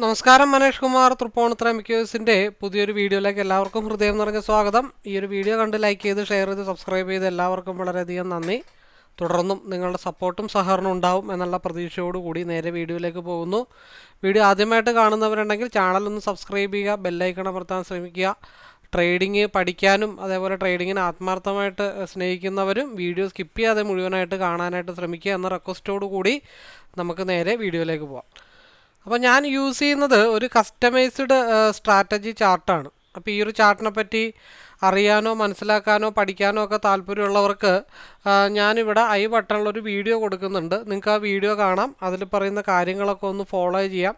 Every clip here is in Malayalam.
നമസ്കാരം മനേഷ് കുമാർ തൃപ്പൂണിത്തുറ മിക്യൂസിന്റെ പുതിയൊരു വീഡിയോയിലേക്ക് എല്ലാവർക്കും ഹൃദയം നിറഞ്ഞ സ്വാഗതം. ഈ ഒരു വീഡിയോ കണ്ട് ലൈക്ക് ചെയ്ത് ഷെയർ ചെയ്ത് സബ്സ്ക്രൈബ് ചെയ്ത് എല്ലാവർക്കും വളരെയധികം നന്ദി. തുടർന്നും നിങ്ങളുടെ സപ്പോർട്ടും സഹകരണവും ഉണ്ടാവും എന്നുള്ള പ്രതീക്ഷയോടുകൂടി നേരെ വീഡിയോയിലേക്ക് പോകുന്നു. വീഡിയോ ആദ്യമായിട്ട് കാണുന്നവരുണ്ടെങ്കിൽ ചാനൽ ഒന്ന് സബ്സ്ക്രൈബ് ചെയ്യുക ബെല്ലൈക്കൺ അമർത്താൻ ശ്രമിക്കുക. ട്രേഡിങ് പഠിക്കാനും അതേപോലെ ട്രേഡിങ്ങിന് ആത്മാർത്ഥമായിട്ട് സ്നേഹിക്കുന്നവരും വീഡിയോ സ്കിപ്പ് ചെയ്യാതെ മുഴുവനായിട്ട് കാണാനായിട്ട് ശ്രമിക്കുക എന്ന റിക്വസ്റ്റോടു കൂടി നമുക്ക് നേരെ വീഡിയോയിലേക്ക് പോവാം. അപ്പോൾ ഞാൻ യൂസ് ചെയ്യുന്നത് ഒരു കസ്റ്റമൈസ്ഡ് സ്ട്രാറ്റജി ചാർട്ടാണ്. അപ്പോൾ ഈ ഒരു ചാർട്ടിനെ പറ്റി അറിയാനോ മനസ്സിലാക്കാനോ പഠിക്കാനോ ഒക്കെ താല്പര്യമുള്ളവർക്ക് ഞാനിവിടെ ഐ ബട്ടണിലൊരു വീഡിയോ കൊടുക്കുന്നുണ്ട്. നിങ്ങൾക്ക് ആ വീഡിയോ കാണാം. അതിൽ പറയുന്ന കാര്യങ്ങളൊക്കെ ഒന്ന് ഫോളോ ചെയ്യാം.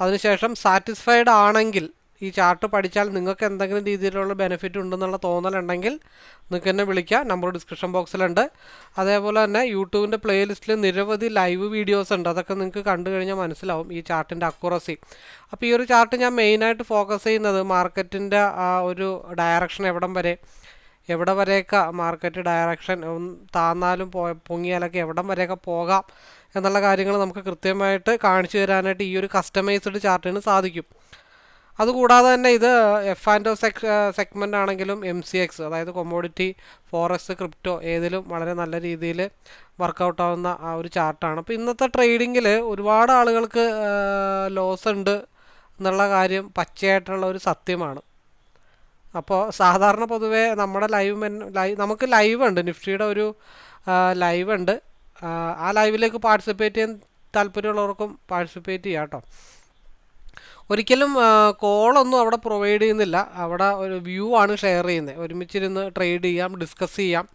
അതിനുശേഷം സാറ്റിസ്ഫൈഡ് ആണെങ്കിൽ ഈ ചാർട്ട് പഠിച്ചാൽ നിങ്ങൾക്ക് എന്തെങ്കിലും രീതിയിലുള്ള ബെനിഫിറ്റ് ഉണ്ടെന്നുള്ള തോന്നലുണ്ടെങ്കിൽ നിങ്ങൾക്ക് എന്നെ വിളിക്കാം. നമ്പർ ഡിസ്ക്രിപ്ഷൻ ബോക്സിലുണ്ട് അതേപോലെ തന്നെ യൂട്യൂബിന്റെ പ്ലേലിസ്റ്റിൽ നിരവധി ലൈവ് വീഡിയോസ് ഉണ്ട്. അതൊക്കെ നിങ്ങൾക്ക് കണ്ടു കഴിഞ്ഞാൽ മനസ്സിലാവും ഈ ചാർട്ടിന്റെ അക്യുറസി അപ്പോൾ ഈ ഒരു ചാർട്ട് ഞാൻ മെയിനായിട്ട് ഫോക്കസ് ചെയ്യുന്നത് മാർക്കറ്റിന്റെ ആ ഒരു ഡയറക്ഷൻ എവിടം വരെ എവിടെ വരെയൊക്കെ മാർക്കറ്റ് ഡയറക്ഷൻ താന്നാലും പോ പൊങ്ങിയാലൊക്കെ എവിടം വരെയൊക്കെ പോകാം എന്നുള്ള കാര്യങ്ങൾ നമുക്ക് കൃത്യമായിട്ട് കാണിച്ചു തരാനായിട്ട് ഈ ഒരു കസ്റ്റമൈസ്ഡ് ചാർട്ടിന് സാധിക്കും. അതുകൂടാതെ തന്നെ ഇത് എഫ് ആൻഡ് സെക് സെഗ്മെന്റ് ആണെങ്കിലും എം സി എക്സ് അതായത് കൊമോഡിറ്റി ഫോറസ്റ്റ് ക്രിപ്റ്റോ ഏതിലും വളരെ നല്ല രീതിയിൽ വർക്കൗട്ട് ആവുന്ന ആ ഒരു ചാർട്ടാണ് അപ്പോൾ ഇന്നത്തെ ട്രേഡിങ്ങിൽ ഒരുപാട് ആളുകൾക്ക് ലോസ് ഉണ്ട് എന്നുള്ള കാര്യം പച്ചയായിട്ടുള്ള ഒരു സത്യമാണ്. അപ്പോൾ സാധാരണ പൊതുവേ നമ്മുടെ ലൈവ് മെൻ ലൈവ് നമുക്ക് ലൈവ് ഉണ്ട്. നിഫ്റ്റിയുടെ ഒരു ലൈവ് ഉണ്ട്. ആ ലൈവിലേക്ക് പാർട്ടിസിപ്പേറ്റ് ചെയ്യാൻ താല്പര്യമുള്ളവർക്കും പാർട്ടിസിപ്പേറ്റ് ചെയ്യാം കേട്ടോ. ഒരിക്കലും കോളൊന്നും അവിടെ പ്രൊവൈഡ് ചെയ്യുന്നില്ല. അവിടെ ഒരു വ്യൂ ആണ് ഷെയർ ചെയ്യുന്നത്. ഒരുമിച്ചിരുന്ന് ട്രേഡ് ചെയ്യാം ഡിസ്കസ് ചെയ്യാം.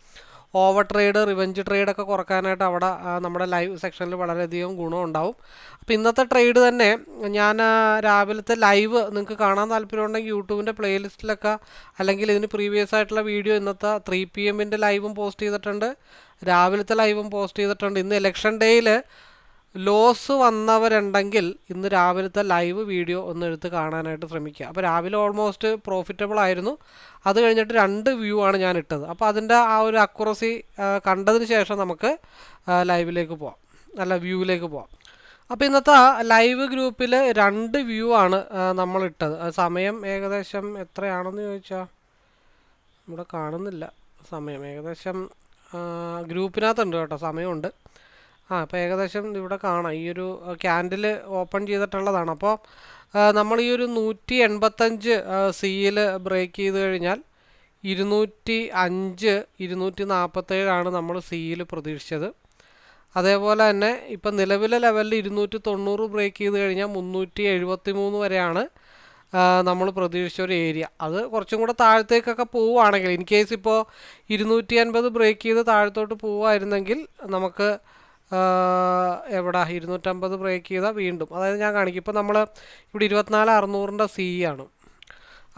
ഓവർ ട്രേഡ് റിവഞ്ച് ട്രേഡൊക്കെ കുറക്കാനായിട്ട് അവിടെ നമ്മുടെ ലൈവ് സെക്ഷനിൽ വളരെയധികം ഗുണമുണ്ടാവും അപ്പോൾ ഇന്നത്തെ ട്രേഡ് തന്നെ ഞാൻ രാവിലത്തെ ലൈവ് നിങ്ങൾക്ക് കാണാൻ താല്പര്യമുണ്ടെങ്കിൽ യൂട്യൂബിന്റെ പ്ലേലിസ്റ്റിലൊക്കെ അല്ലെങ്കിൽ ഇതിന് പ്രീവിയസ് ആയിട്ടുള്ള വീഡിയോ ഇന്നത്തെ ത്രീ പി എമ്മിന്റെ ലൈവും പോസ്റ്റ് ചെയ്തിട്ടുണ്ട്. രാവിലത്തെ ലൈവും പോസ്റ്റ് ചെയ്തിട്ടുണ്ട്. ഇന്ന് ഇലക്ഷൻ ഡേയിൽ ലോസ് വന്നവരുണ്ടെങ്കിൽ ഇന്ന് രാവിലത്തെ ലൈവ് വീഡിയോ ഒന്ന് എടുത്ത് കാണാനായിട്ട് ശ്രമിക്കുക. അപ്പോൾ രാവിലെ ഓൾമോസ്റ്റ് പ്രോഫിറ്റബിൾ ആയിരുന്നു. അത് കഴിഞ്ഞിട്ട് രണ്ട് വ്യൂ ആണ് ഞാൻ ഇട്ടത്. അപ്പോൾ അതിന്റെ ആ ഒരു അക്യുറസി കണ്ടതിന് ശേഷം നമുക്ക് ലൈവിലേക്ക് പോവാം. അല്ല വ്യൂവിലേക്ക് പോവാം. അപ്പോൾ ഇന്നത്തെ ലൈവ് ഗ്രൂപ്പിൽ രണ്ട് വ്യൂ ആണ് നമ്മൾ ഇട്ടത്. സമയം ഏകദേശം എത്രയാണെന്ന് ചോദിച്ചാൽ ഇവിടെ കാണുന്നില്ല. സമയം ഏകദേശം ഗ്രൂപ്പിനകത്തുണ്ട് കേട്ടോ. സമയമുണ്ട്. ആ അപ്പോൾ ഏകദേശം ഇവിടെ കാണാം. ഈ ഒരു ക്യാൻഡിൽ ഓപ്പൺ ചെയ്തിട്ടുള്ളതാണ്. അപ്പോൾ നമ്മൾ ഈ ഒരു നൂറ്റി എൺപത്തഞ്ച് സിയിൽ ബ്രേക്ക് ചെയ്ത് കഴിഞ്ഞാൽ ഇരുന്നൂറ്റി അഞ്ച് ഇരുന്നൂറ്റി നാൽപ്പത്തേഴാണ് നമ്മൾ സിയിൽ പ്രതീക്ഷിച്ചത്. അതേപോലെ തന്നെ ഇപ്പം നിലവിലെ ലെവലിൽ ഇരുന്നൂറ്റി തൊണ്ണൂറ് ബ്രേക്ക് ചെയ്ത് കഴിഞ്ഞാൽ മുന്നൂറ്റി എഴുപത്തി മൂന്ന് വരെയാണ് നമ്മൾ പ്രതീക്ഷിച്ച ഒരു ഏരിയ. അത് കുറച്ചും കൂടെ താഴത്തേക്കൊക്കെ പോവുകയാണെങ്കിൽ ഇൻ കേസ് ഇപ്പോൾ ഇരുന്നൂറ്റി അൻപത് ബ്രേക്ക് ചെയ്ത് താഴത്തോട്ട് പോവുമായിരുന്നെങ്കിൽ നമുക്ക് എവിടെ? ഇരുന്നൂറ്റമ്പത് ബ്രേക്ക് ചെയ്താൽ വീണ്ടും. അതായത് ഞാൻ കാണിക്കും. ഇപ്പോൾ നമ്മൾ ഇവിടെ ഇരുപത്തിനാല് അറുന്നൂറിന്റെ സി ആണ്.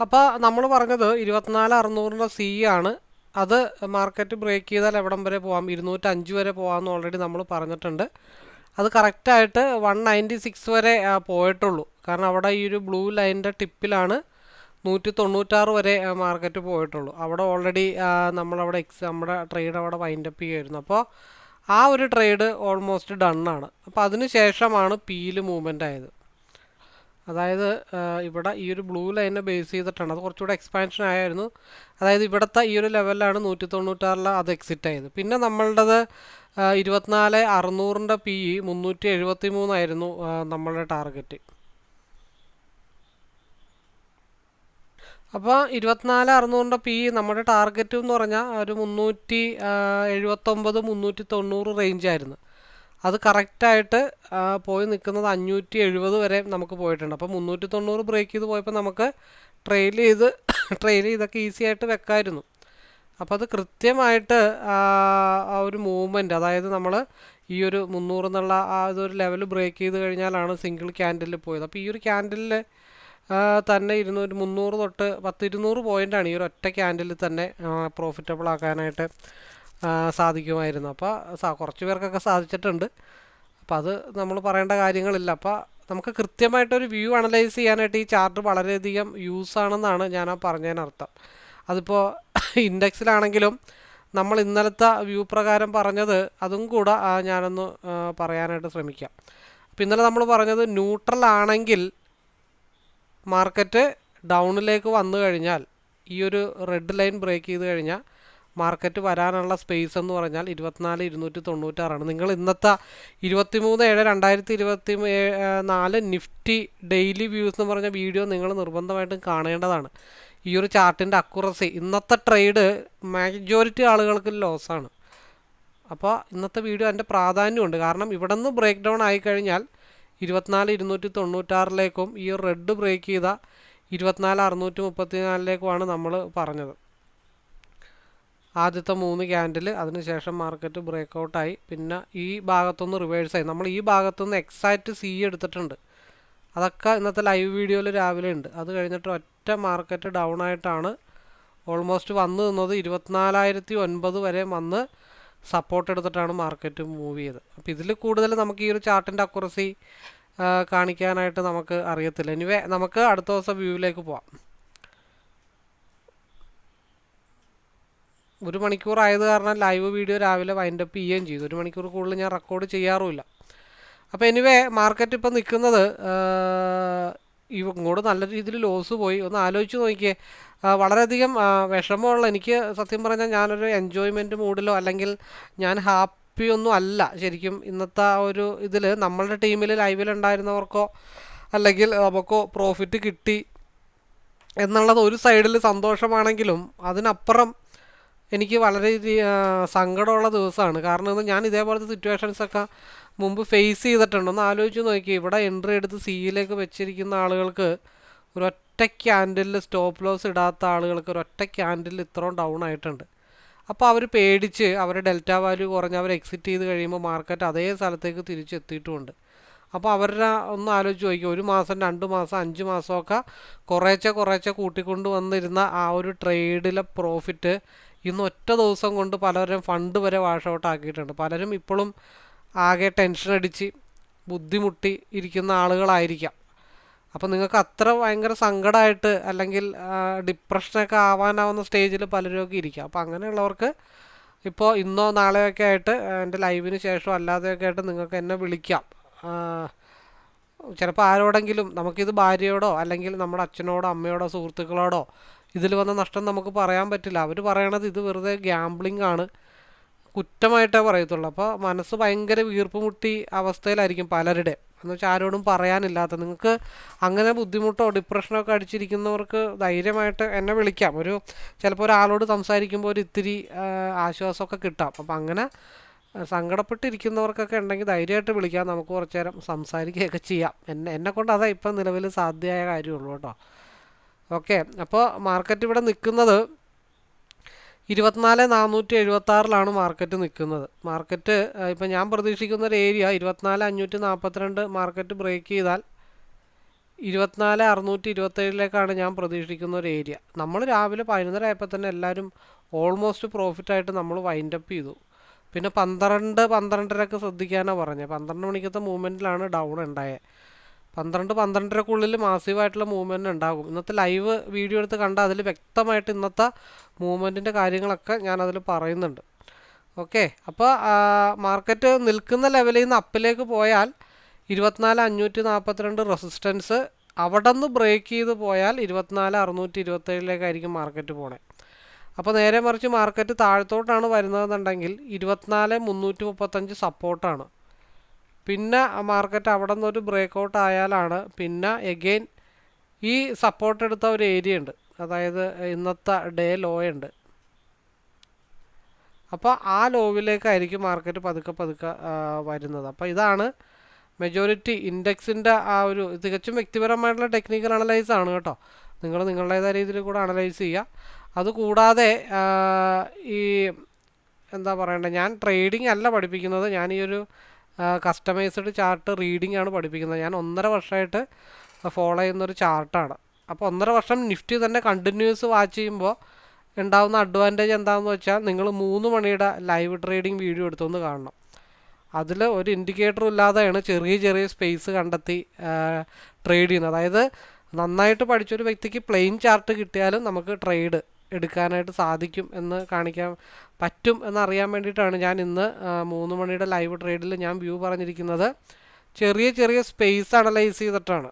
അപ്പോൾ നമ്മൾ പറഞ്ഞത് ഇരുപത്തിനാല് അറുന്നൂറിന്റെ സി ആണ്. അത് മാർക്കറ്റ് ബ്രേക്ക് ചെയ്താൽ എവിടം വരെ പോകാം ഇരുന്നൂറ്റഞ്ച് വരെ പോകാമെന്ന് ഓൾറെഡി നമ്മൾ പറഞ്ഞിട്ടുണ്ട്. അത് കറക്റ്റായിട്ട് വൺ നയന്റി സിക്സ് വരെ പോയിട്ടുള്ളൂ. കാരണം അവിടെ ഈ ഒരു ബ്ലൂ ലൈനിന്റെ ടിപ്പിലാണ് നൂറ്റി തൊണ്ണൂറ്റാറ് വരെ മാർക്കറ്റ് പോയിട്ടുള്ളൂ. അവിടെ ഓൾറെഡി നമ്മളവിടെ എക്സ് നമ്മുടെ ട്രേഡ് അവിടെ വൈൻഡപ്പ് ചെയ്യുമായിരുന്നു അപ്പോൾ ആ ഒരു ട്രേഡ് ഓൾമോസ്റ്റ് ഡൺ ആണ് അപ്പോൾ അതിന് ശേഷമാണ് പീൽ മൂവ്മെന്റ് ആയത്. അതായത് ഇവിടെ ഈ ഒരു ബ്ലൂ ലൈനെ ബേസ് ചെയ്തിട്ടാണ്. അത് കുറച്ചുകൂടെ എക്സ്പാൻഷൻ ആയിരുന്നു അതായത് ഇവിടുത്തെ ഈ ഒരു ലെവലിലാണ് നൂറ്റി തൊണ്ണൂറ്റാറിൽ അത് എക്സിറ്റ് ആയത്. പിന്നെ നമ്മളുടേത് ഇരുപത്തിനാല് അറുന്നൂറിന്റെ പി മുന്നൂറ്റി എഴുപത്തി മൂന്നായിരുന്നു നമ്മളുടെ ടാർഗറ്റ്. അപ്പോൾ ഇരുപത്തിനാല് അറുന്നൂറിന്റെ പി നമ്മുടെ ടാർഗറ്റ് എന്ന് പറഞ്ഞാൽ ഒരു മുന്നൂറ്റി എഴുപത്തൊമ്പത് മുന്നൂറ്റി തൊണ്ണൂറ് റേഞ്ചായിരുന്നു അത് കറക്റ്റായിട്ട് പോയി നിൽക്കുന്നത് അഞ്ഞൂറ്റി എഴുപത് വരെ നമുക്ക് പോയിട്ടുണ്ട്. അപ്പോൾ മുന്നൂറ്റി തൊണ്ണൂറ് ബ്രേക്ക് ചെയ്ത് പോയപ്പോൾ നമുക്ക് ട്രെയിൽ ചെയ്ത് ട്രെയിൽ ചെയ്തൊക്കെ ഈസി ആയിട്ട് വെക്കായിരുന്നു. അപ്പോൾ അത് കൃത്യമായിട്ട് ആ ഒരു മൂവ്മെന്റ് അതായത് നമ്മൾ ഈ ഒരു മുന്നൂറ് എന്നുള്ള ആ ഒരു ലെവൽ ബ്രേക്ക് ചെയ്ത് കഴിഞ്ഞാലാണ് സിംഗിൾ ക്യാൻഡലിൽ പോയത്. അപ്പോൾ ഈ ഒരു ക്യാൻഡിലിൽ തന്നെ ഇരുന്നൂറ് മുന്നൂറ് തൊട്ട് പത്ത് ഇരുന്നൂറ് പോയിന്റാണ് ഈ ഒരു ഒറ്റ ക്യാൻഡിൽ തന്നെ പ്രോഫിറ്റബിൾ ആക്കാനായിട്ട് സാധിക്കുമായിരുന്നു. അപ്പോൾ കുറച്ച് പേർക്കൊക്കെ സാധിച്ചിട്ടുണ്ട്. അപ്പോൾ അത് നമ്മൾ പറയേണ്ട കാര്യങ്ങളില്ല. അപ്പോൾ നമുക്ക് കൃത്യമായിട്ടൊരു വ്യൂ അനലൈസ് ചെയ്യാനായിട്ട് ഈ ചാർട്ട് വളരെയധികം യൂസ് ആണെന്നാണ് ഞാൻ ആ പറഞ്ഞതിനർത്ഥം. അതിപ്പോൾ ഇൻഡെക്സിലാണെങ്കിലും നമ്മൾ ഇന്നലത്തെ വ്യൂ പ്രകാരം പറഞ്ഞത് അതും കൂടെ ഞാനൊന്ന് പറയാനായിട്ട് ശ്രമിക്കാം. അപ്പോൾ ഇന്നലെ നമ്മൾ പറഞ്ഞത് ന്യൂട്രൽ ആണെങ്കിൽ മാർക്കറ്റ് ഡൗണിലേക്ക് വന്നു കഴിഞ്ഞാൽ ഈ ഒരു റെഡ് ലൈൻ ബ്രേക്ക് ചെയ്ത് കഴിഞ്ഞാൽ മാർക്കറ്റ് വരാനുള്ള സ്പേസ് എന്ന് പറഞ്ഞാൽ ഇരുപത്തിനാല് ഇരുന്നൂറ്റി തൊണ്ണൂറ്റാറാണ്. നിങ്ങൾ ഇന്നത്തെ ഇരുപത്തിമൂന്ന് ഏഴ് രണ്ടായിരത്തി ഇരുപത്തി നാല് നിഫ്റ്റി ഡെയിലി വ്യൂസ് എന്ന് പറഞ്ഞ വീഡിയോ നിങ്ങൾ നിർബന്ധമായിട്ടും കാണേണ്ടതാണ്. ഈ ഒരു ചാർട്ടിന്റെ അക്കുറസി ഇന്നത്തെ ട്രേഡ് മെജോറിറ്റി ആളുകൾക്ക് ലോസാണ്. അപ്പോൾ ഇന്നത്തെ വീഡിയോ അതിന്റെ പ്രാധാന്യമുണ്ട്. കാരണം ഇവിടെ നിന്ന് ബ്രേക്ക് ഡൗൺ ആയിക്കഴിഞ്ഞാൽ ഇരുപത്തിനാല് ഇരുന്നൂറ്റി തൊണ്ണൂറ്റാറിലേക്കും ഈ റെഡ് ബ്രേക്ക് ചെയ്ത ഇരുപത്തിനാല് അറുന്നൂറ്റി മുപ്പത്തിനാലിലേക്കുമാണ് നമ്മൾ പറഞ്ഞത്. ആദ്യത്തെ മൂന്ന് ക്യാൻഡിൽ അതിനുശേഷം മാർക്കറ്റ് ബ്രേക്ക് ഔട്ടായി പിന്നെ ഈ ഭാഗത്തുനിന്ന് റിവേഴ്സായി. നമ്മൾ ഈ ഭാഗത്തുനിന്ന് എക്സാക്റ്റ് സി എടുത്തിട്ടുണ്ട്. അതൊക്കെ ഇന്നത്തെ ലൈവ് വീഡിയോയിൽ രാവിലെ ഉണ്ട്. അത് കഴിഞ്ഞിട്ട് ഒറ്റ മാർക്കറ്റ് ഡൗൺ ആയിട്ടാണ് ഓൾമോസ്റ്റ് വന്നു നിന്നത്. ഇരുപത്തിനാലായിരത്തി ഒൻപത് വരെ വന്ന് സപ്പോർട്ട് എടുത്തിട്ടാണ് മാർക്കറ്റ് മൂവ് ചെയ്തത്. അപ്പോൾ ഇതിൽ കൂടുതൽ നമുക്ക് ഈ ഒരു ചാർട്ടിന്റെ അക്കുറസി കാണിക്കാനായിട്ട് നമുക്ക് അറിയത്തില്ല. എനിവേ നമുക്ക് അടുത്ത ദിവസം വ്യൂവിലേക്ക് പോവാം. ഒരു മണിക്കൂർ ആയത് കാരണം ലൈവ് വീഡിയോ രാവിലെ വൈൻഡപ്പ് ചെയ്യുകയും ചെയ്തു. ഒരു മണിക്കൂർ കൂടുതൽ ഞാൻ റെക്കോർഡ് ചെയ്യാറുമില്ല. അപ്പോൾ എനിവേ മാർക്കറ്റ് ഇപ്പോൾ നിൽക്കുന്നത് ഇങ്ങോട്ട് നല്ല രീതിയിൽ ലോസ് പോയി. ഒന്ന് ആലോചിച്ച് നോക്കിയേ. വളരെയധികം വിഷമമുള്ള എനിക്ക് സത്യം പറഞ്ഞാൽ ഞാനൊരു എൻജോയ്മെന്റ് മൂഡിലോ അല്ലെങ്കിൽ ഞാൻ ഹാപ്പി ഒന്നും അല്ല. ശരിക്കും ഇന്നത്തെ ആ ഒരു ഇതിൽ നമ്മളുടെ ടീമിൽ ലൈവിലുണ്ടായിരുന്നവർക്കോ അല്ലെങ്കിൽ നമുക്കോ പ്രോഫിറ്റ് കിട്ടി. എന്നുള്ളത് ഒരു സൈഡിൽ സന്തോഷമാണെങ്കിലും അതിനപ്പുറം എനിക്ക് വളരെ സങ്കടമുള്ള ദിവസമാണ്. കാരണം ഞാൻ ഇതേപോലത്തെ സിറ്റുവേഷൻസൊക്കെ മുമ്പ് ഫേസ് ചെയ്തിട്ടുണ്ട്. ഒന്ന് ആലോചിച്ച് നോക്കി ഇവിടെ എൻട്രി എടുത്ത് സിയിലേക്ക് വെച്ചിരിക്കുന്ന ആളുകൾക്ക് ഒരൊറ്റ ക്യാൻഡിലിൽ സ്റ്റോപ്പ് ലോസ് ഇടാത്ത ആളുകൾക്ക് ഒരൊറ്റ ക്യാൻഡിൽ ഇത്രയും ഡൗൺ ആയിട്ടുണ്ട്. അപ്പോൾ അവർ പേടിച്ച് അവരുടെ ഡെൽറ്റ വാല്യൂ കുറഞ്ഞ് അവർ എക്സിറ്റ് ചെയ്ത് കഴിയുമ്പോൾ മാർക്കറ്റ് അതേ സ്ഥലത്തേക്ക് തിരിച്ചെത്തിയിട്ടുമുണ്ട് അപ്പോൾ അവരുടെ ഒന്ന് ആലോചിച്ച് നോക്കിയാൽ ഒരു മാസം രണ്ട് മാസം അഞ്ച് മാസമൊക്കെ കുറേശ്ശെ കുറേശ്ശെ കൂട്ടിക്കൊണ്ട് വന്നിരുന്ന ആ ഒരു ട്രേഡിലെ പ്രോഫിറ്റ് ഇന്ന് ഒറ്റ ദിവസം കൊണ്ട് പലരും ഫണ്ട് വരെ വാഷ് ഔട്ട് ആക്കിയിട്ടുണ്ട്. പലരും ഇപ്പോഴും ആകെ ടെൻഷൻ അടിച്ച് ബുദ്ധിമുട്ടി ഇരിക്കുന്ന ആളുകളായിരിക്കാം. അപ്പോൾ നിങ്ങൾക്ക് അത്ര ഭയങ്കര സങ്കടമായിട്ട് അല്ലെങ്കിൽ ഡിപ്രഷനൊക്കെ ആവാനാവുന്ന സ്റ്റേജിൽ പലരുമൊക്കെ ഇരിക്കാം. അപ്പോൾ അങ്ങനെയുള്ളവർക്ക് ഇപ്പോൾ ഇന്നോ നാളെയൊക്കെ ആയിട്ട് എന്റെ ലൈവിന് ശേഷം അല്ലാതെയൊക്കെ ആയിട്ട് നിങ്ങൾക്ക് എന്നെ വിളിക്കാം. ചിലപ്പോൾ ആരോടെങ്കിലും നമുക്കിത് ഭാര്യയോടോ അല്ലെങ്കിൽ നമ്മുടെ അച്ഛനോടോ അമ്മയോടോ സുഹൃത്തുക്കളോടോ ഇതിൽ വന്ന നഷ്ടം നമുക്ക് പറയാൻ പറ്റില്ല. അവർ പറയണത് ഇത് വെറുതെ ഗ്യാംബ്ലിംഗ് ആണ്. കുറ്റമായിട്ടേ പറയത്തുള്ളൂ. അപ്പോൾ മനസ്സ് ഭയങ്കര വീർപ്പ് മുട്ടി അവസ്ഥയിലായിരിക്കും പലരുടെ. എന്ന് വെച്ചാൽ ആരോടും പറയാനില്ലാത്ത. നിങ്ങൾക്ക് അങ്ങനെ ബുദ്ധിമുട്ടോ ഡിപ്രഷനോ ഒക്കെ അടിച്ചിരിക്കുന്നവർക്ക് ധൈര്യമായിട്ട് എന്നെ വിളിക്കാം. ഒരു ചിലപ്പോൾ ഒരാളോട് സംസാരിക്കുമ്പോൾ ഒരു ഇത്തിരി ആശ്വാസമൊക്കെ കിട്ടാം. അപ്പം അങ്ങനെ സങ്കടപ്പെട്ടിരിക്കുന്നവർക്കൊക്കെ ഉണ്ടെങ്കിൽ ധൈര്യമായിട്ട് വിളിക്കാം. നമുക്ക് കുറച്ച് നേരം സംസാരിക്കുകയൊക്കെ ചെയ്യാം. എന്നെ എന്നെക്കൊണ്ട് അതാ ഇപ്പം നിലവിൽ സാധ്യമായ കാര്യമുള്ളൂ കേട്ടോ. ഓക്കെ അപ്പോൾ മാർക്കറ്റ് ഇവിടെ നിൽക്കുന്നത് ഇരുപത്തിനാല് നാനൂറ്റി എഴുപത്തി ആറിലാണ് മാർക്കറ്റ് നിൽക്കുന്നത് മാർക്കറ്റ് ഇപ്പം ഞാൻ പ്രതീക്ഷിക്കുന്ന ഒരു ഏരിയ ഇരുപത്തിനാല് അഞ്ഞൂറ്റി നാൽപ്പത്തിരണ്ട് മാർക്കറ്റ് ബ്രേക്ക് ചെയ്താൽ ഇരുപത്തിനാല് അറുന്നൂറ്റി ഇരുപത്തേഴിലേക്കാണ് ഞാൻ പ്രതീക്ഷിക്കുന്ന ഒരു ഏരിയ നമ്മൾ രാവിലെ പതിനൊന്നര ആയപ്പോൾ തന്നെ എല്ലാവരും ഓൾമോസ്റ്റ് പ്രോഫിറ്റായിട്ട് നമ്മൾ വൈൻഡപ്പ് ചെയ്തു. പിന്നെ പന്ത്രണ്ട് പന്ത്രണ്ടരക്ക് ശ്രദ്ധിക്കാനാണ് പറഞ്ഞത്. പന്ത്രണ്ട് മണിക്കത്തെ മൂവ്മെന്റിലാണ് ഡൗൺ ഉണ്ടായത്. പന്ത്രണ്ട് പന്ത്രണ്ടരക്കുള്ളിൽ മാസീവായിട്ടുള്ള മൂവ്മെന്റ് ഉണ്ടാകും. ഇന്നത്തെ ലൈവ് വീഡിയോ എടുത്ത് കണ്ടാൽ അതിൽ വ്യക്തമായിട്ട് ഇന്നത്തെ മൂവ്മെന്റിന്റെ കാര്യങ്ങളൊക്കെ ഞാനതിൽ പറയുന്നുണ്ട്. ഓക്കെ അപ്പോൾ മാർക്കറ്റ് നിൽക്കുന്ന ലെവലിൽ നിന്ന് അപ്പിലേക്ക് പോയാൽ ഇരുപത്തിനാല് അഞ്ഞൂറ്റി നാൽപ്പത്തിരണ്ട് റെസിസ്റ്റൻസ് അവിടെ നിന്ന് ബ്രേക്ക് ചെയ്ത് പോയാൽ ഇരുപത്തിനാല് അറുന്നൂറ്റി ഇരുപത്തേഴിലേക്കായിരിക്കും മാർക്കറ്റ് പോണേ. അപ്പോൾ നേരെ മറിച്ച് മാർക്കറ്റ് താഴത്തോട്ടാണ് വരുന്നതെന്നുണ്ടെങ്കിൽ ഇരുപത്തിനാല് മുന്നൂറ്റി മുപ്പത്തഞ്ച് സപ്പോർട്ടാണ് പിന്നെ മാർക്കറ്റ് അവിടെ നിന്നൊരു ബ്രേക്ക് ഔട്ട് ആയാലാണ് പിന്നെ എഗെയിൻ ഈ സപ്പോർട്ട് എടുത്ത ഒരു ഏരിയ ഉണ്ട്. അതായത് ഇന്നത്തെ ഡേ ലോ ഉണ്ട്. അപ്പോൾ ആ ലോവിലേക്കായിരിക്കും മാർക്കറ്റ് പതുക്കെ പതുക്കെ വരുന്നത്. അപ്പോൾ ഇതാണ് മെജോറിറ്റി ഇൻഡെക്സിന്റെ ആ ഒരു തികച്ചും വ്യക്തിപരമായിട്ടുള്ള ടെക്നിക്കൽ അനലൈസ് ആണ് കേട്ടോ. നിങ്ങൾ നിങ്ങളുടേതായ രീതിയിൽ കൂടെ അനലൈസ് ചെയ്യുക. അതുകൂടാതെ ഈ എന്താ പറയണ്ടേ ഞാൻ ട്രേഡിംഗ് അല്ല പഠിപ്പിക്കുന്നത്. ഞാൻ ഈ ഒരു കസ്റ്റമൈസ്ഡ് ചാർട്ട് റീഡിംഗ് ആണ് പഠിപ്പിക്കുന്നത്. ഞാൻ ഒന്നര വർഷമായിട്ട് ഫോളോ ചെയ്യുന്നൊരു ചാർട്ടാണ് അപ്പോൾ ഒന്നര വർഷം നിഫ്റ്റി തന്നെ കണ്ടിന്യൂസ് വാച്ച് ചെയ്യുമ്പോൾ ഉണ്ടാകുന്ന അഡ്വാന്റേജ് എന്താണെന്ന് വെച്ചാൽ നിങ്ങൾ മൂന്ന് മണിയുടെ ലൈവ് ട്രേഡിംഗ് വീഡിയോ എടുത്തൊന്ന് കാണണം. അതിൽ ഒരു ഇൻഡിക്കേറ്ററും ഇല്ലാതെയാണ് ചെറിയ ചെറിയ സ്പേസ് കണ്ടെത്തി ട്രേഡ് ചെയ്യുന്നത്. അതായത് നന്നായിട്ട് പഠിച്ചൊരു വ്യക്തിക്ക് പ്ലെയിൻ ചാർട്ട് കിട്ടിയാലും നമുക്ക് ട്രേഡ് എടുക്കാനായിട്ട് സാധിക്കും എന്ന് കാണിക്കാൻ പറ്റും എന്നറിയാൻ വേണ്ടിയിട്ടാണ് ഞാൻ ഇന്ന് മൂന്ന് മണിയുടെ ലൈവ് ട്രേഡിൽ ഞാൻ വ്യൂ പറഞ്ഞിരിക്കുന്നത്. ചെറിയ ചെറിയ സ്പേസ് അനലൈസ് ചെയ്തിട്ടാണ്.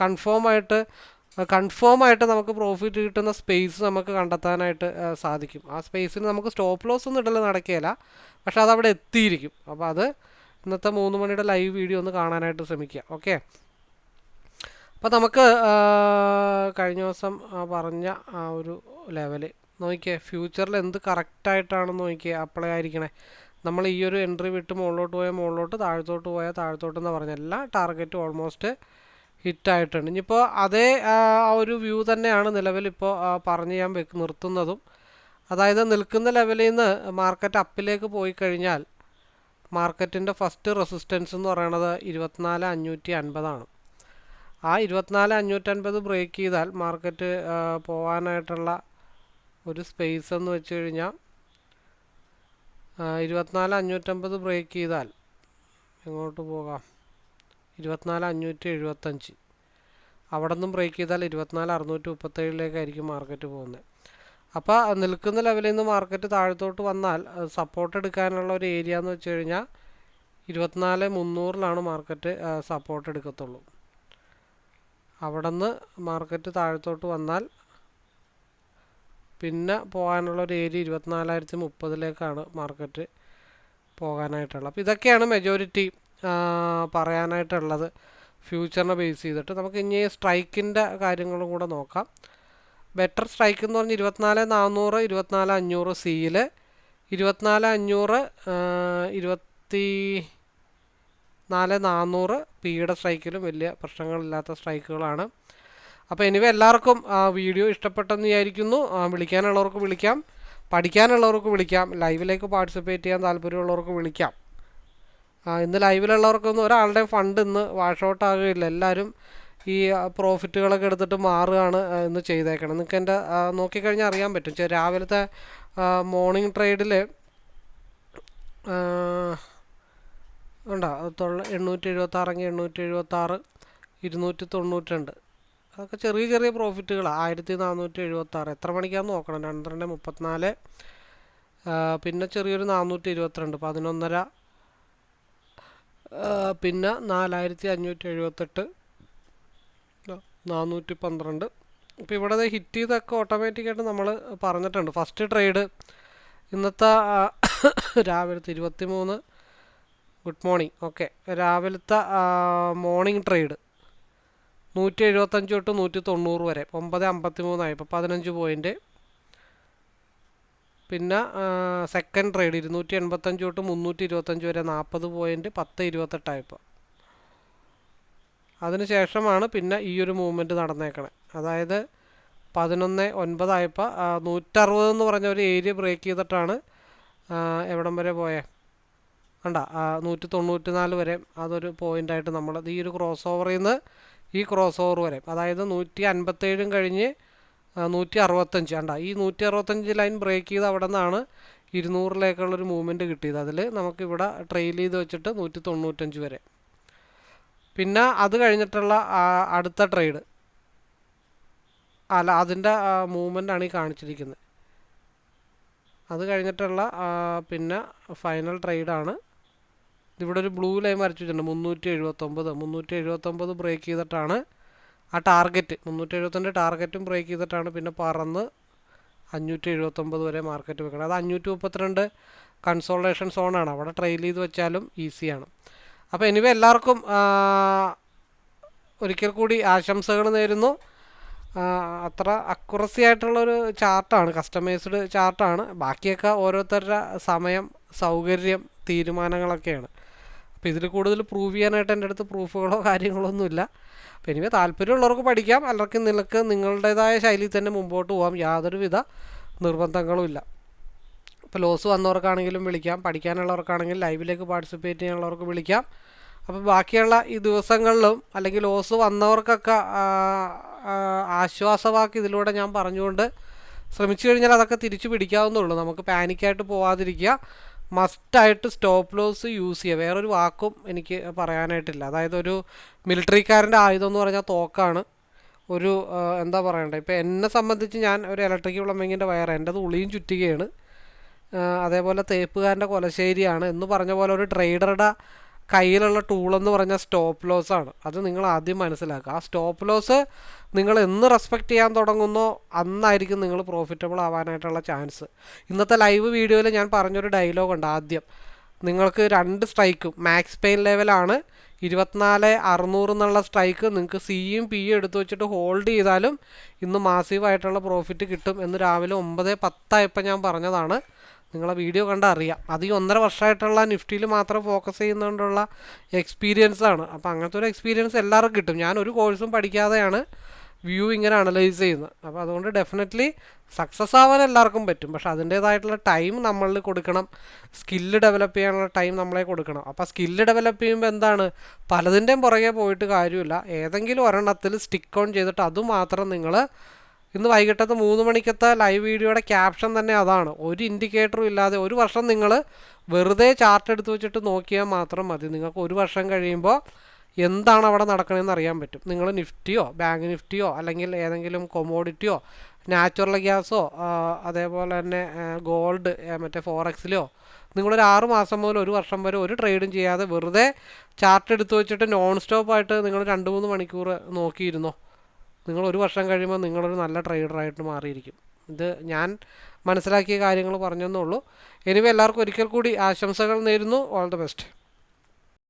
കൺഫേം ആയിട്ട് കൺഫേം ആയിട്ട് നമുക്ക് പ്രോഫിറ്റ് കിട്ടുന്ന സ്പേസ് നമുക്ക് കണ്ടെത്താനായിട്ട് സാധിക്കും. ആ സ്പേസിന് നമുക്ക് സ്റ്റോപ്പ് ലോസ് ഒന്നും ഇടൽ നടക്കുകയില്ല പക്ഷെ അതവിടെ എത്തിയിരിക്കും. അപ്പോൾ അത് ഇന്നത്തെ മൂന്ന് മണിയുടെ ലൈവ് വീഡിയോ ഒന്ന് കാണാനായിട്ട് ശ്രമിക്കുക. ഓക്കെ അപ്പോൾ നമുക്ക് കഴിഞ്ഞ ദിവസം പറഞ്ഞ ആ ഒരു ലെവൽ നോക്കിയേ ഫ്യൂച്ചറിൽ എന്ത് കറക്റ്റായിട്ടാണെന്ന് നോക്കിയേ അപ്ലൈ ആയിരിക്കണേ. നമ്മൾ ഈ ഒരു എൻട്രി വിട്ട് മുകളിലോട്ട് പോയാൽ മുകളിലോട്ട് താഴത്തോട്ട് പോയാൽ താഴത്തോട്ട് എന്ന് പറഞ്ഞ എല്ലാ ടാർഗറ്റും ഓൾമോസ്റ്റ് ഹിറ്റായിട്ടുണ്ട് ഇനിയിപ്പോൾ അതേ ആ ഒരു വ്യൂ തന്നെയാണ് നിലവിലിപ്പോൾ പറഞ്ഞ് ഞാൻ വെക്ക് നിർത്തുന്നതും. അതായത് നിൽക്കുന്ന ലെവലിൽ നിന്ന് മാർക്കറ്റ് അപ്പിലേക്ക് പോയി കഴിഞ്ഞാൽ മാർക്കറ്റിന്റെ ഫസ്റ്റ് റെസിസ്റ്റൻസ് എന്ന് പറയുന്നത് ഇരുപത്തിനാല് അഞ്ഞൂറ്റി അൻപതാണ്. ആ ഇരുപത്തിനാല് അഞ്ഞൂറ്റൻപത് ബ്രേക്ക് ചെയ്താൽ മാർക്കറ്റ് പോകാനായിട്ടുള്ള ഒരു സ്പേസ് എന്ന് വെച്ച് കഴിഞ്ഞാൽ ഇരുപത്തിനാല് അഞ്ഞൂറ്റമ്പത് ബ്രേക്ക് ചെയ്താൽ എങ്ങോട്ട് പോകാം? ഇരുപത്തിനാല് അഞ്ഞൂറ്റി എഴുപത്തഞ്ച്. അവിടെ നിന്നും ബ്രേക്ക് ചെയ്താൽ ഇരുപത്തിനാല് അറുന്നൂറ്റി മുപ്പത്തേഴിലേക്കായിരിക്കും മാർക്കറ്റ് പോകുന്നത്. അപ്പോൾ നിൽക്കുന്ന ലെവലിൽ നിന്ന് മാർക്കറ്റ് താഴത്തോട്ട് വന്നാൽ സപ്പോർട്ട് എടുക്കാനുള്ള ഒരു ഏരിയ എന്ന് വെച്ച് കഴിഞ്ഞാൽ ഇരുപത്തിനാല് മുന്നൂറിലാണ് മാർക്കറ്റ് സപ്പോർട്ട് എടുക്കത്തുള്ളൂ. അവിടെ നിന്ന് മാർക്കറ്റ് താഴത്തോട്ട് വന്നാൽ പിന്നെ പോകാനുള്ള ഒരു ഏരിയ ഇരുപത്തിനാലായിരത്തി മുപ്പതിലേക്കാണ് മാർക്കറ്റ് പോകാനായിട്ടുള്ളത്. അപ്പോൾ ഇതൊക്കെയാണ് മെജോറിറ്റി പറയാനായിട്ടുള്ളത്. ഫ്യൂച്ചറിനെ ബേസ് ചെയ്തിട്ട് നമുക്ക് ഇനി സ്ട്രൈക്കിന്റെ കാര്യങ്ങളും കൂടെ നോക്കാം. ബെറ്റർ സ്ട്രൈക്ക് എന്ന് പറഞ്ഞാൽ ഇരുപത്തിനാല് നാനൂറ് ഇരുപത്തിനാല് അഞ്ഞൂറ് സിയിൽ ഇരുപത്തിനാല് അഞ്ഞൂറ് ഇരുപത്തി നാല് നാനൂറ് പിയുടെ സ്ട്രൈക്കിലും വലിയ പ്രശ്നങ്ങളില്ലാത്ത സ്ട്രൈക്കുകളാണ്. അപ്പോൾ എനിവേ എല്ലാവർക്കും ആ, വീഡിയോ ഇഷ്ടപ്പെട്ടെന്ന് വിചാരിക്കുന്നു. വിളിക്കാനുള്ളവർക്ക് വിളിക്കാം. പഠിക്കാനുള്ളവർക്ക് വിളിക്കാം. ലൈവിലേക്ക് പാർട്ടിസിപ്പേറ്റ് ചെയ്യാൻ താല്പര്യമുള്ളവർക്ക് വിളിക്കാം. ഇന്ന് ലൈവിലുള്ളവർക്കൊന്നും ഒരാളുടെയും ഫണ്ട് ഇന്ന് വാഷ് ഔട്ട് ആകുകയില്ല. എല്ലാവരും ഈ പ്രോഫിറ്റുകളൊക്കെ എടുത്തിട്ട് മാറുകയാണ് ഇന്ന് ചെയ്തേക്കണം നിങ്ങൾക്ക് എന്റെ നോക്കിക്കഴിഞ്ഞാൽ അറിയാൻ പറ്റും. രാവിലത്തെ മോർണിംഗ് ട്രേഡിൽ ഉണ്ടോ? തൊള്ള എണ്ണൂറ്റി എഴുപത്താറെങ്കിൽ എണ്ണൂറ്റി എഴുപത്താറ് ഇരുന്നൂറ്റി തൊണ്ണൂറ്റി രണ്ട് അതൊക്കെ ചെറിയ ചെറിയ പ്രോഫിറ്റുകളാണ് ആയിരത്തി നാനൂറ്റി എഴുപത്താറ് എത്ര മണിക്കാന്ന് നോക്കണം? പന്ത്രണ്ട് മുപ്പത്തിനാല്. പിന്നെ ചെറിയൊരു നാനൂറ്റി ഇരുപത്തിരണ്ട് പതിനൊന്നര പിന്നെ നാലായിരത്തി അഞ്ഞൂറ്റി എഴുപത്തെട്ട് നാനൂറ്റി പന്ത്രണ്ട് ഇപ്പോൾ ഇവിടെ ഹിറ്റ് ചെയ്തൊക്കെ ഓട്ടോമാറ്റിക്കായിട്ട് നമ്മൾ പറഞ്ഞിട്ടുണ്ട്. ഫസ്റ്റ് ട്രേഡ് ഇന്നത്തെ രാവിലത്തെ ഇരുപത്തി മൂന്ന് ഗുഡ് മോർണിംഗ് ഓക്കെ രാവിലത്തെ മോർണിംഗ് ട്രേഡ് നൂറ്റി എഴുപത്തഞ്ച് തൊട്ട് നൂറ്റി തൊണ്ണൂറ് വരെ. ഒമ്പത് അമ്പത്തി മൂന്നായി ഇപ്പോൾ പതിനഞ്ച് പോയിന്റ് പിന്നെ സെക്കൻഡ് ട്രേഡ് ഇരുന്നൂറ്റി എൺപത്തഞ്ച് തൊട്ട് മുന്നൂറ്റി ഇരുപത്തഞ്ച് വരെ നാൽപ്പത് പോയിന്റ് പത്ത് ഇരുപത്തെട്ടായിപ്പോൾ അതിന് ശേഷമാണ് പിന്നെ ഈ ഒരു മൂവ്മെന്റ് നടന്നേക്കണേ. അതായത് പതിനൊന്ന് ഒൻപതായപ്പോൾ നൂറ്ററുപത് എന്ന് പറഞ്ഞ ഒരു ഏരിയ ബ്രേക്ക് ചെയ്തിട്ടാണ് എവിടം വരെ പോയേ? കണ്ട നൂറ്റി തൊണ്ണൂറ്റി നാല് വരെ അതൊരു പോയിന്റായിട്ട് നമ്മൾ ഈ ഒരു ക്രോസ് ഓവറിൽ നിന്ന് ഈ ക്രോസ് ഓവർ വരെ അതായത് നൂറ്റി അൻപത്തേഴും കഴിഞ്ഞ് നൂറ്റി അറുപത്തഞ്ച് കണ്ട ഈ നൂറ്റി അറുപത്തഞ്ച് ലൈൻ ബ്രേക്ക് ചെയ്ത് അവിടെ നിന്നാണ് ഇരുന്നൂറിലേക്കുള്ളൊരു മൂവ്മെന്റ് കിട്ടിയത്. അതിൽ നമുക്കിവിടെ ട്രെയിൽ ചെയ്ത് വെച്ചിട്ട് നൂറ്റി തൊണ്ണൂറ്റഞ്ച് വരെ. പിന്നെ അത് കഴിഞ്ഞിട്ടുള്ള അടുത്ത ട്രേഡ് അല്ല അതിന്റെ മൂവ്മെന്റ് ആണ് ഈ കാണിച്ചിരിക്കുന്നത്. അത് കഴിഞ്ഞിട്ടുള്ള പിന്നെ ഫൈനൽ ട്രേഡാണ് ഇവിടെ ഒരു ബ്ലൂ ലൈൻ വരച്ചു വെച്ചിട്ടുണ്ട്. മുന്നൂറ്റി എഴുപത്തൊമ്പത് മുന്നൂറ്റി എഴുപത്തൊമ്പത് ബ്രേക്ക് ചെയ്തിട്ടാണ് ആ ടാർഗറ്റ് മുന്നൂറ്റി എഴുപത്തിന്റെ ടാർഗറ്റും ബ്രേക്ക് ചെയ്തിട്ടാണ് പിന്നെ പറന്ന് അഞ്ഞൂറ്റി എഴുപത്തൊമ്പത് വരെ മാർക്കറ്റ് വെക്കണം അത് അഞ്ഞൂറ്റി മുപ്പത്തിരണ്ട് കൺസോൾട്ടേഷൻ സോണാണ് അവിടെ ട്രെയിൽ ചെയ്ത് വെച്ചാലും ഈസിയാണ് അപ്പോൾ എനിവേ എല്ലാവർക്കും ഒരിക്കൽ കൂടി ആശംസകൾ നേരുന്നു. അത്ര അക്യുറസി ആയിട്ടുള്ളൊരു ചാർട്ടാണ് കസ്റ്റമൈസ്ഡ് ചാർട്ടാണ് ബാക്കിയൊക്കെ ഓരോരുത്തരുടെ സമയം സൗകര്യം തീരുമാനങ്ങളൊക്കെയാണ്. അപ്പോൾ ഇതിൽ കൂടുതൽ പ്രൂവ് ചെയ്യാനായിട്ട് എന്റെ അടുത്ത് പ്രൂഫുകളോ കാര്യങ്ങളോ ഒന്നുമില്ല. അപ്പോൾ എനിവേ താല്പര്യമുള്ളവർക്ക് പഠിക്കാം. അല്ലെങ്കിൽ നിനക്ക് നിങ്ങളുടേതായ ശൈലിയിൽ തന്നെ മുമ്പോട്ട് പോകാം യാതൊരുവിധ നിർബന്ധങ്ങളും ഇല്ല. ഇപ്പോൾ ലോസ് വന്നവർക്കാണെങ്കിലും വിളിക്കാം. പഠിക്കാനുള്ളവർക്കാണെങ്കിൽ ലൈവിലേക്ക് പാർട്ടിസിപ്പേറ്റ് ചെയ്യാനുള്ളവർക്ക് വിളിക്കാം. അപ്പോൾ ബാക്കിയുള്ള ഈ ദിവസങ്ങളിലും അല്ലെങ്കിൽ ലോസ് വന്നവർക്കൊക്കെ ആശ്വാസവാക്ക് ഇതിലൂടെ ഞാൻ പറഞ്ഞുകൊണ്ട് ശ്രമിച്ചു കഴിഞ്ഞാൽ അതൊക്കെ തിരിച്ചു പിടിക്കാവുന്നുള്ളൂ നമുക്ക് പാനിക്കായിട്ട് പോവാതിരിക്കുക. മസ്റ്റായിട്ട് സ്റ്റോപ്പ് ലോസ് യൂസ് ചെയ്യുക. വേറൊരു വാക്കും എനിക്ക് പറയാനായിട്ടില്ല. അതായത് ഒരു മിലിറ്ററിക്കാരന്റെ ആയുധം എന്ന് പറഞ്ഞാൽ തോക്കാണ്. ഒരു എന്താ പറയണ്ടേ? ഇപ്പോൾ എന്നെ സംബന്ധിച്ച് ഞാൻ ഒരു ഇലക്ട്രിക് പ്ലംബിങ്ങിന്റെ വയർ എന്റെത് ഉളിയും ചുറ്റുകയാണ്. അതേപോലെ തേപ്പുകാരന്റെ കൊലശ്ശേരിയാണ് എന്ന് പറഞ്ഞ പോലെ ഒരു ട്രേഡറുടെ കയ്യിലുള്ള ടൂൾ എന്ന് പറഞ്ഞാൽ സ്റ്റോപ്പ് ലോസ് ആണ്. അത് നിങ്ങൾ ആദ്യം മനസ്സിലാക്കുക. ആ സ്റ്റോപ്പ് ലോസ് നിങ്ങൾ എന്ന് റെസ്പെക്റ്റ് ചെയ്യാൻ തുടങ്ങുന്നോ അന്നായിരിക്കും നിങ്ങൾ പ്രോഫിറ്റബിൾ ആവാനായിട്ടുള്ള ചാൻസ് ഇന്നത്തെ ലൈവ് വീഡിയോയിൽ ഞാൻ പറഞ്ഞൊരു ഡയലോഗ് ഉണ്ട് ആദ്യം. നിങ്ങൾക്ക് രണ്ട് സ്ട്രൈക്കും മാക്സ് പെയിൻ ലെവലാണ് ഇരുപത്തിനാല് അറുന്നൂറ് എന്നുള്ള സ്ട്രൈക്ക് നിങ്ങൾക്ക് സിയും പിയും എടുത്തു വെച്ചിട്ട് ഹോൾഡ് ചെയ്താലും ഇന്ന് മാസീവായിട്ടുള്ള പ്രോഫിറ്റ് കിട്ടും എന്ന് രാവിലെ ഒമ്പത് പത്തായപ്പോൾ ഞാൻ പറഞ്ഞതാണ്. നിങ്ങളെ വീഡിയോ കണ്ടാൽ അറിയാം. അത് ഈ ഒന്നര വർഷമായിട്ടുള്ള നിഫ്റ്റിയിൽ മാത്രം ഫോക്കസ് ചെയ്യുന്നതുകൊണ്ടുള്ള എക്സ്പീരിയൻസ് ആണ്. അപ്പോൾ അങ്ങനത്തെ ഒരു എക്സ്പീരിയൻസ് എല്ലാവർക്കും കിട്ടും. ഞാൻ ഒരു കോഴ്സും പഠിക്കാതെയാണ് വ്യൂ ഇങ്ങനെ അനലൈസ് ചെയ്യുന്നത്. അപ്പോൾ അതുകൊണ്ട് ഡെഫിനറ്റ്ലി സക്സസ് ആവാൻ എല്ലാവർക്കും പറ്റും. പക്ഷേ അതിന്റേതായിട്ടുള്ള ടൈം നമ്മളിൽ കൊടുക്കണം. സ്കില്ല് ഡെവലപ്പ് ചെയ്യാനുള്ള ടൈം നമ്മളെ കൊടുക്കണം. അപ്പോൾ സ്കില്ല് ഡെവലപ്പ് ചെയ്യുമ്പോൾ എന്താണ്? പലതിന്റെയും പുറകെ പോയിട്ട് കാര്യമില്ല. ഏതെങ്കിലും ഒരെണ്ണത്തിൽ സ്റ്റിക്ക് ഓൺ ചെയ്തിട്ട് അതുമാത്രം നിങ്ങൾ ഇന്ന് വൈകിട്ടത്തെ മൂന്ന് മണിക്കത്തെ ലൈവ് വീഡിയോയുടെ ക്യാപ്ഷൻ തന്നെ അതാണ്. ഒരു ഇൻഡിക്കേറ്ററും ഇല്ലാതെ ഒരു വർഷം നിങ്ങൾ വെറുതെ ചാർട്ട് എടുത്ത് വെച്ചിട്ട് നോക്കിയാൽ മാത്രം മതി. നിങ്ങൾക്ക് ഒരു വർഷം കഴിയുമ്പോൾ എന്താണ് അവിടെ നടക്കണമെന്ന് അറിയാൻ പറ്റും. നിങ്ങൾ നിഫ്റ്റിയോ ബാങ്ക് നിഫ്റ്റിയോ അല്ലെങ്കിൽ ഏതെങ്കിലും കൊമോഡിറ്റിയോ നാച്ചുറൽ ഗ്യാസോ അതേപോലെ തന്നെ ഗോൾഡ് മറ്റേ ഫോറക്സിലോ നിങ്ങളൊരു ആറ് മാസം മുതൽ ഒരു വർഷം വരെ ഒരു ട്രേഡും ചെയ്യാതെ വെറുതെ ചാർട്ട് എടുത്ത് വെച്ചിട്ട് നോൺ സ്റ്റോപ്പായിട്ട് നിങ്ങൾ രണ്ട് മൂന്ന് മണിക്കൂർ നോക്കിയിരുന്നോ? നിങ്ങൾ ഒരു വർഷം കഴിയുമ്പോൾ നിങ്ങളൊരു നല്ല ട്രേഡറായിട്ട് മാറിയിരിക്കും. ഇത് ഞാൻ മനസ്സിലാക്കിയ കാര്യങ്ങൾ പറഞ്ഞെന്നുള്ളൂ എനിവേ എല്ലാവർക്കും ഒരിക്കൽ കൂടി ആശംസകൾ നേരുന്നു. All the best